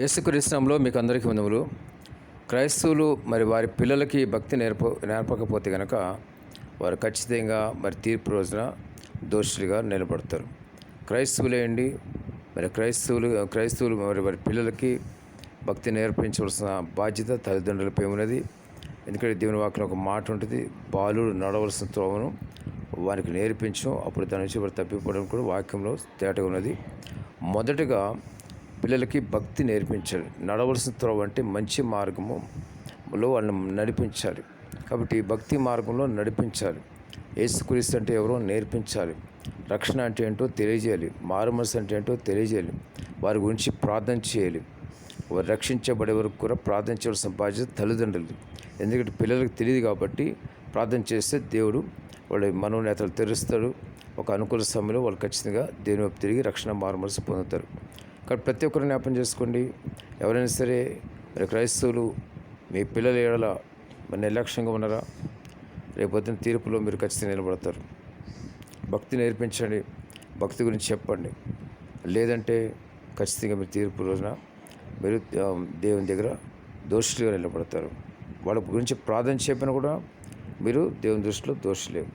యేసుక్రీస్తునంలో మీకు అందరికీ వందములు. క్రైస్తవులు మరి వారి పిల్లలకి భక్తి నేర్ప నేర్పకపోతే కనుక వారు ఖచ్చితంగా మరి తీర్పు రోజున దోషులుగా నిలబడతారు. క్రైస్తవులేండి మరి క్రైస్తవులు క్రైస్తవులు మరి వారి పిల్లలకి భక్తి నేర్పించవలసిన బాధ్యత తల్లిదండ్రులపై ఉన్నది. ఎందుకంటే దేవుని వాక్యం ఒక మాట ఉంటుంది బాలుడు నడవలసిన త్రోవను వారికి నేర్పించడం అప్పుడు దాని నుంచి వారు తప్పిపోవడం కూడా వాక్యంలో తేటగా ఉన్నది. మొదటగా పిల్లలకి భక్తి నేర్పించాలి. నడవలసిన త్రోవ అంటే మంచి మార్గములో వాళ్ళని నడిపించాలి. కాబట్టి భక్తి మార్గంలో నడిపించాలి. ఏసుక్రీస్తు అంటే ఎవరో నేర్పించాలి. రక్షణ అంటే ఏంటో తెలియజేయాలి. మారుమనసు అంటే ఏంటో తెలియజేయాలి. వారి గురించి ప్రార్థన చేయాలి. వారు రక్షించబడే వరకు కూడా ప్రార్థన చేయవలసిన బాధ్యత తల్లిదండ్రులు ఎందుకంటే పిల్లలకు తెలియదు కాబట్టి ప్రార్థన చేస్తే దేవుడు వాళ్ళ మనోనేతలు తెరుస్తాడు ఒక అనుకూల సమయంలో వాళ్ళు ఖచ్చితంగా దేవుని వైపు తిరిగి రక్షణ మారుమనసు పొందుతారు. కాబట్టి ప్రతి ఒక్కరు జ్ఞాపం చేసుకోండి. ఎవరైనా సరే మరి క్రైస్తవులు మీ పిల్లల ఏడల మరి నిర్లక్ష్యంగా ఉన్నారా? రేపొద్దున తీర్పులో మీరు ఖచ్చితంగా నిలబడతారు. భక్తి నేర్పించండి. భక్తి గురించి చెప్పండి. లేదంటే ఖచ్చితంగా మీరు తీర్పు రోజున మీరు దేవుని దగ్గర దోషులుగా నిలబడతారు. వాళ్ళ గురించి ప్రార్థన చెప్పినా కూడా మీరు దేవుని దృష్టిలో దోషులే.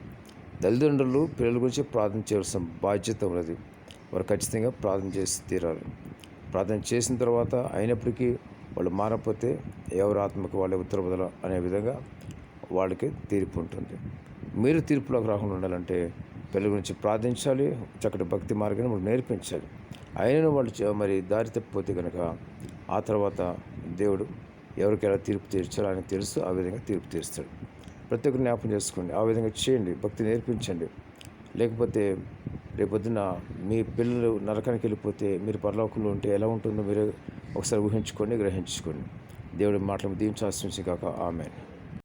తల్లిదండ్రులు పిల్లల గురించి ప్రార్థన చేయాల్సిన బాధ్యత ఉన్నది. వారు ఖచ్చితంగా ప్రార్థన చేసి తీరాలి ప్రార్థన చేసిన తర్వాత అయినప్పటికీ వాళ్ళు మారకపోతే ఎవరి ఆత్మకు వాళ్ళ ఉత్తరబదల అనే విధంగా వాళ్ళకి తీర్పు ఉంటుంది. మీరు తీర్పులోకి రాకుండా ఉండాలంటే పిల్లల గురించి ప్రార్థించాలి చక్కటి భక్తి మార్గాన్ని మనకు నేర్పించాలి. అయినను వాళ్ళు మరి దారి తప్పిపోతే కనుక ఆ తర్వాత దేవుడు ఎవరికి ఎలా తీర్పు తీర్చాలో ఆయన తెలుసు ఆ విధంగా తీర్పు తీరుస్తాడు. ప్రతి ఒక్కరు జ్ఞాపం చేసుకోండి ఆ విధంగా చేయండి భక్తి నేర్పించండి. లేకపోతే రేపొద్దున మీ పిల్లలు నరకానికి వెళ్ళిపోతే మీరు పరలోకంలో ఉంటే ఎలా ఉంటుందో మీరు ఒకసారి ఊహించుకోండి గ్రహించుకోండి. దేవుడి మాటలు దీవించాల్సి కాక ఆమె